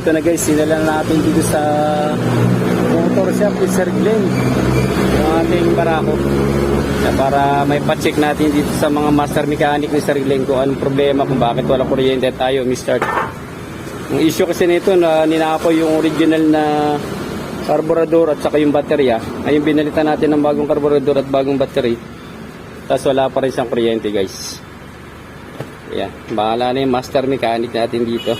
ito na guys, sinala natin dito sa motor shop ni Sir Glenn. Yung ating barako. Na para may pa-check natin dito sa mga master mechanic ni Sir Glenn kung anong problema, kung bakit wala kuryente tayo mi-start. Ang issue kasi nito na ninapo yung original na carburetor at saka yung baterya. Ngayon binalitan natin ng bagong carburetor at bagong battery. Tapos wala pa rin siyang kuryente guys. Yan. Bahala na yung master mechanic natin dito.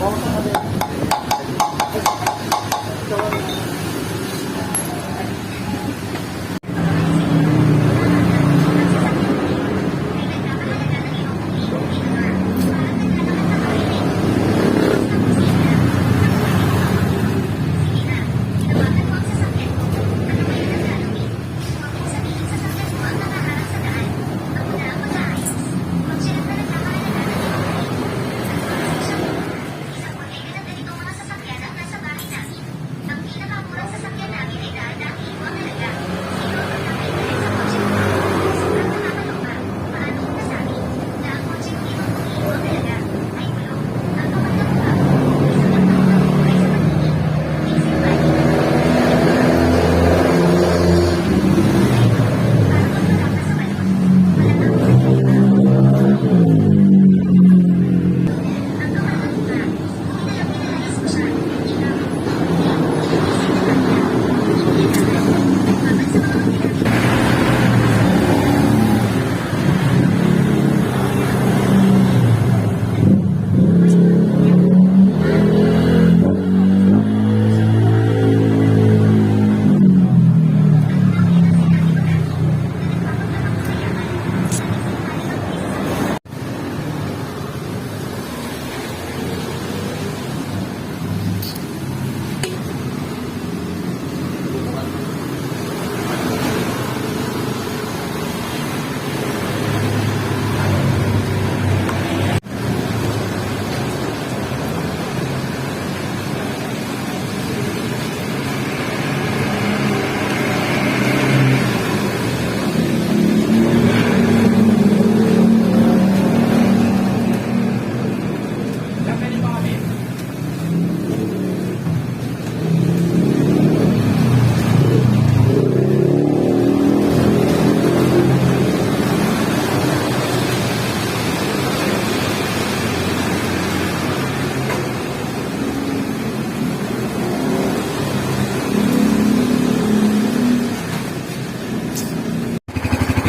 có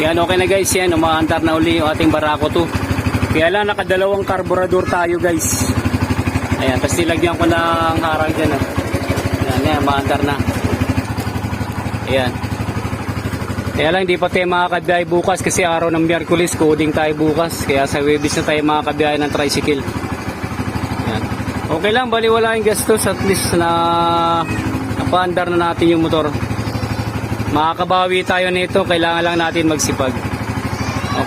Yan, okay na guys. Yan, umaandar na uli yung ating Barako 2. Kaya lang, nakadalawang karburador tayo guys. Ayan, tapos nilagyan ko ng harang dyan. Oh. Yan, yan, umaandar na. Ayan. Kaya lang, hindi pa tayo makakabiyay bukas kasi araw ng Miyerkules, coding tayo bukas. Kaya sa Webis na tayo makakabiyay ng tricycle. Yan. Okay lang, bali wala yung gastos at least na napaandar na natin yung motor. Makakabawi tayo nito, kailangan lang natin magsipag.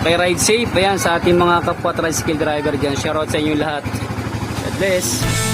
Okay, ride safe. Ayan, sa ating mga kapwa tricycle driver dyan. Shoutout sa inyo lahat. God bless.